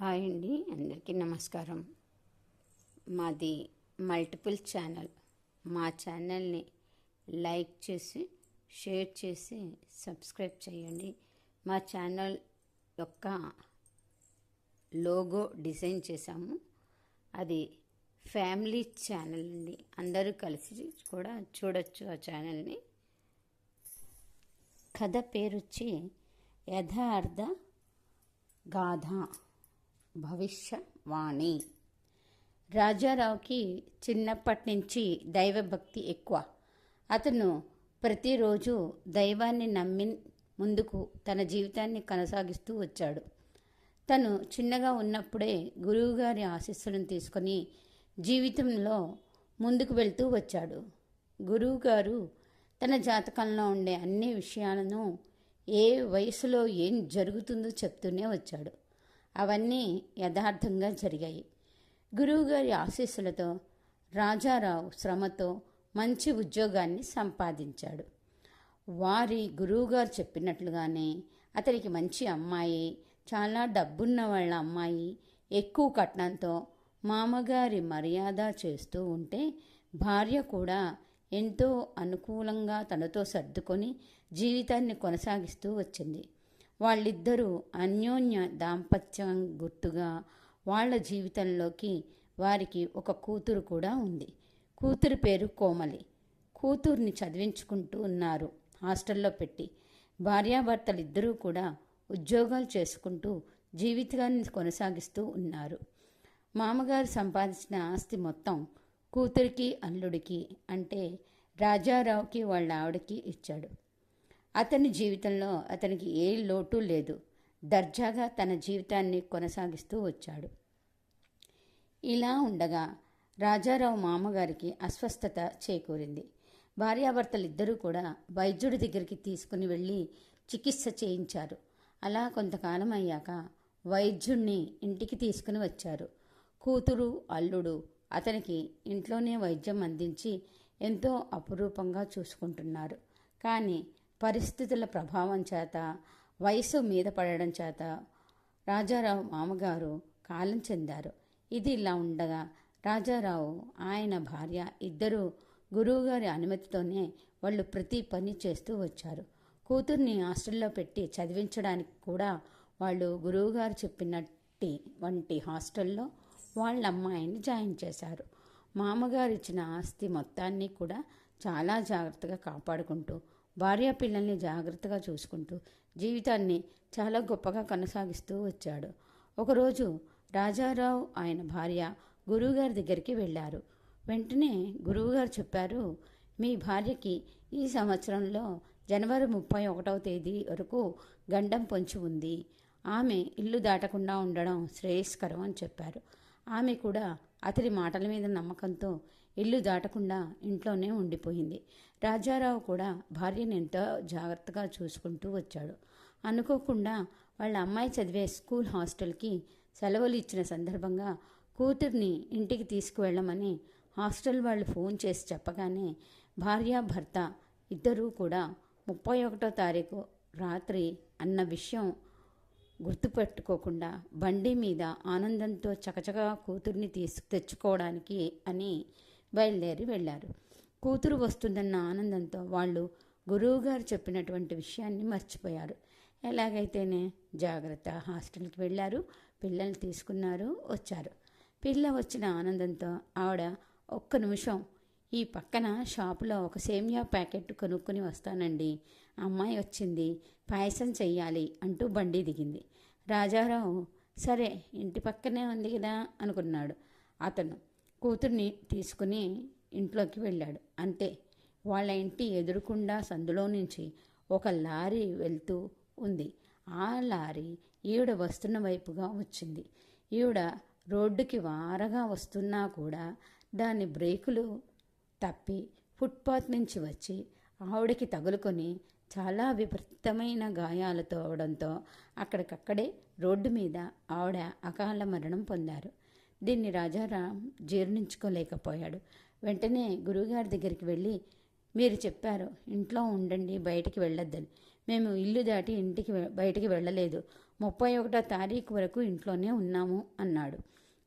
Hi అండి అందరికీ నమస్కారం. మాది మల్టిపుల్ ఛానల్. మా ఛానల్ని లైక్ చేసి షేర్ చేసి సబ్స్క్రైబ్ చేయండి. మా ఛానల్ యొక్క లోగో డిజైన్ చేశాము. అది ఫ్యామిలీ ఛానల్ అండి. అందరూ కలిసి కూడా చూడొచ్చు ఆ ఛానల్ని. కథ పేరు వచ్చి యథార్థ గాథ. భవిష్యవాణి. రాజారావుకి చిన్నప్పటి నుంచి దైవభక్తి ఎక్కువ. అతను ప్రతిరోజు దైవాన్ని నమ్మి ముందుకు తన జీవితాన్ని కొనసాగిస్తూ వచ్చాడు. తను చిన్నగా ఉన్నప్పుడే గురువుగారి ఆశీస్సులను తీసుకొని జీవితంలో ముందుకు వెళ్తూ వచ్చాడు. గురువుగారు తన జాతకంలో ఉండే అన్ని విషయాలను ఏ వయసులో ఏం జరుగుతుందో చెప్తూనే వచ్చాడు. అవన్నీ యథార్థంగా జరిగాయి. గురువుగారి ఆశీస్సులతో రాజారావు శ్రమతో మంచి ఉద్యోగాన్ని సంపాదించాడు. వారి గురువుగారు చెప్పినట్లుగానే అతనికి మంచి అమ్మాయి చాలా డబ్బున్న వాళ్ళ అమ్మాయి ఎక్కువ కట్నంతో మామగారి మర్యాద చేస్తూ ఉంటే భార్య కూడా ఎంతో అనుకూలంగా తనతో సర్దుకొని జీవితాన్ని కొనసాగిస్తూ వచ్చింది. వాళ్ళిద్దరూ అన్యోన్య దాంపత్యం గుర్తుగా వాళ్ళ జీవితంలోకి వారికి ఒక కూతురు కూడా ఉంది. కూతురు పేరు కోమలి. కూతుర్ని చదివించుకుంటూ ఉన్నారు. హాస్టల్లో పెట్టి భార్యాభర్తలిద్దరూ కూడా ఉద్యోగాలు చేసుకుంటూ జీవితాన్ని కొనసాగిస్తూ ఉన్నారు. మామగారు సంపాదించిన ఆస్తి మొత్తం కూతురికి అల్లుడికి అంటే రాజారావుకి వాళ్ళ ఆవిడకి ఇచ్చాడు. అతని జీవితంలో అతనికి ఏ లోటు లేదు. దర్జాగా తన జీవితాన్ని కొనసాగిస్తూ వచ్చాడు. ఇలా ఉండగా రాజారావు మామగారికి అస్వస్థత చేకూరింది. భార్యాభర్తలిద్దరూ కూడా వైద్యుడి దగ్గరికి తీసుకుని వెళ్ళి చికిత్స చేయించారు. అలా కొంతకాలం అయ్యాక వైద్యుణ్ణి ఇంటికి తీసుకుని వచ్చారు. కూతురు అల్లుడు అతనికి ఇంట్లోనే వైద్యం అందించి ఎంతో అపురూపంగా చూసుకుంటున్నారు. కానీ పరిస్థితుల ప్రభావం చేత వయసు మీద పడడం చేత రాజారావు మామగారు కాలం చెందారు. ఇది ఇలా ఉండగా రాజారావు ఆయన భార్య ఇద్దరూ గురువుగారి అనుమతితోనే వాళ్ళు ప్రతి పని చేస్తూ వచ్చారు. కూతుర్ని హాస్టల్లో పెట్టి చదివించడానికి కూడా వాళ్ళు గురువుగారు చెప్పినట్టి వంటి హాస్టల్లో వాళ్ళ అమ్మాయిని జాయిన్ చేశారు. మామగారు ఇచ్చిన ఆస్తి మొత్తాన్ని కూడా చాలా జాగ్రత్తగా కాపాడుకుంటూ భార్య పిల్లల్ని జాగ్రత్తగా చూసుకుంటూ జీవితాన్ని చాలా గొప్పగా కొనసాగిస్తూ వచ్చాడు. ఒకరోజు రాజారావు ఆయన భార్య గురువుగారి దగ్గరికి వెళ్ళారు. వెంటనే గురువుగారు చెప్పారు మీ భార్యకి ఈ సంవత్సరంలో జనవరి ముప్పై ఒకటవ తేదీ వరకు గండం పొంచి ఉంది. ఆమె ఇల్లు దాటకుండా ఉండడం శ్రేయస్కరం అని చెప్పారు. ఆమె కూడా అతడి మాటల మీద నమ్మకంతో ఇల్లు దాటకుండా ఇంట్లోనే ఉండిపోయింది. రాజారావు కూడా భార్యను ఎంతో జాగ్రత్తగా చూసుకుంటూ వచ్చాడు. అనుకోకుండా వాళ్ళ అమ్మాయి చదివే స్కూల్ హాస్టల్కి సెలవులు ఇచ్చిన సందర్భంగా కూతుర్ని ఇంటికి తీసుకువెళ్ళమని హాస్టల్ వాళ్ళు ఫోన్ చేసి చెప్పగానే భార్య భర్త ఇద్దరూ కూడా ముప్పై ఒకటో తారీఖు రాత్రి అన్న విషయం గుర్తుపెట్టుకోకుండా బండి మీద ఆనందంతో చకచకా కూతుర్ని తీసు తెచ్చుకోవడానికి అని బయలుదేరి వెళ్ళారు. కూతురు వస్తుందన్న ఆనందంతో వాళ్ళు గురువుగారు చెప్పినటువంటి విషయాన్ని మర్చిపోయారు. ఎలాగైతేనే జాగ్రత్త హాస్టల్కి వెళ్ళారు పిల్లల్ని తీసుకున్నారు వచ్చారు. పిల్ల వచ్చిన ఆనందంతో ఆవిడ ఒక్క నిమిషం ఈ పక్కన షాపులో ఒక సేమియా ప్యాకెట్ కొనుక్కుని వస్తానండి. అమ్మాయి వచ్చింది. పాయసం చెయ్యాలి అంటూ బండి దిగింది. రాజారావు సరే ఇంటి పక్కనే ఉంది కదా అనుకున్నాడు. అతను కూతుర్ని తీసుకుని ఇంట్లోకి వెళ్ళాడు. అంతే వాళ్ళ ఇంటి ఎదురుకుండా సందులో నుంచి ఒక లారీ వెళ్తూ ఉంది. ఆ లారీ ఈవిడ వస్తున్న వైపుగా వచ్చింది. ఈవిడ రోడ్డుకి వారగా వస్తున్నా కూడా దాని బ్రేకులు తప్పి ఫుట్పాత్ నుంచి వచ్చి ఆవిడకి తగులుకొని చాలా విపరీతమైన గాయాలతో అవడంతో అక్కడికక్కడే రోడ్డు మీద ఆవిడ అకాల మరణం పొందారు. దీన్ని రాజారాం జీర్ణించుకోలేకపోయాడు. వెంటనే గురువుగారి దగ్గరికి వెళ్ళి మీరు చెప్పారు ఇంట్లో ఉండండి బయటికి వెళ్ళొద్దని. మేము ఇల్లు దాటి ఇంటికి బయటికి వెళ్ళలేదు. ముప్పై ఒకటో తారీఖు వరకు ఇంట్లోనే ఉన్నాము అన్నాడు.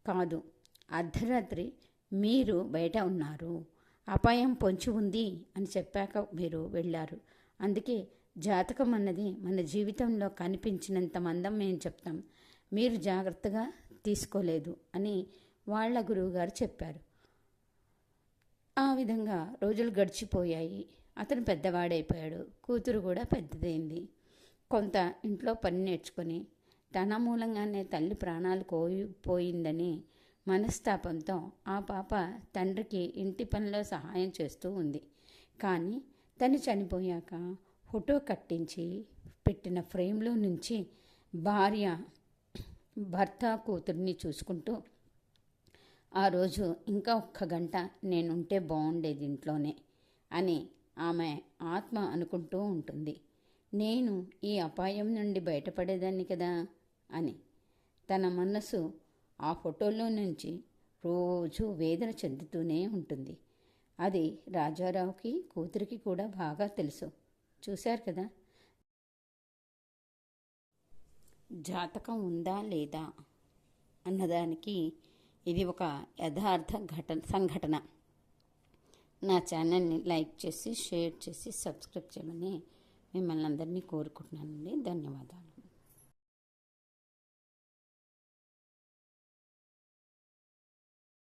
కాదు అర్ధరాత్రి మీరు బయట ఉన్నారు. అపాయం పొంచి ఉంది అని చెప్పాక మీరు వెళ్ళారు. అందుకే జాతకం అన్నది మన జీవితంలో కనిపించినంత మందం మేము చెప్తాం. మీరు జాగ్రత్తగా తీసుకోలేదు అని వాళ్ళ గురువుగారు చెప్పారు. ఆ విధంగా రోజులు గడిచిపోయాయి. అతను పెద్దవాడైపోయాడు. కూతురు కూడా పెద్దదైంది. కొంత ఇంట్లో పని నేర్చుకొని తన మూలంగానే తల్లి ప్రాణాలు కోయి పోయిందని మనస్తాపంతో ఆ పాప తండ్రికి ఇంటి పనిలో సహాయం చేస్తూ ఉంది. కానీ తను చనిపోయాక ఫోటో కట్టించి పెట్టిన ఫ్రేమ్లో నుంచి భార్య భర్త కూతుర్ని చూసుకుంటూ ఆ రోజు ఇంకా ఒక్క గంట నేనుంటే బాగుండేది ఇంట్లోనే అని ఆమె ఆత్మ అనుకుంటూ ఉంటుంది. నేను ఈ అపాయం నుండి బయటపడేదాన్ని కదా అని తన మనసు ఆ ఫోటోలో నుంచి రోజు వేదన చెందుతూనే ఉంటుంది. అది రాజారావుకి కూతురికి కూడా బాగా తెలుసు. చూశారు కదా? జాతకం ఉందా లేదా అన్నదానికి ఇది ఒక యథార్థ ఘటన సంఘటన. నా ఛానల్ని లైక్ చేసి షేర్ చేసి సబ్స్క్రైబ్ చేయమని మిమ్మల్ని అందరినీ కోరుకుంటున్నానండి. ధన్యవాదాలు.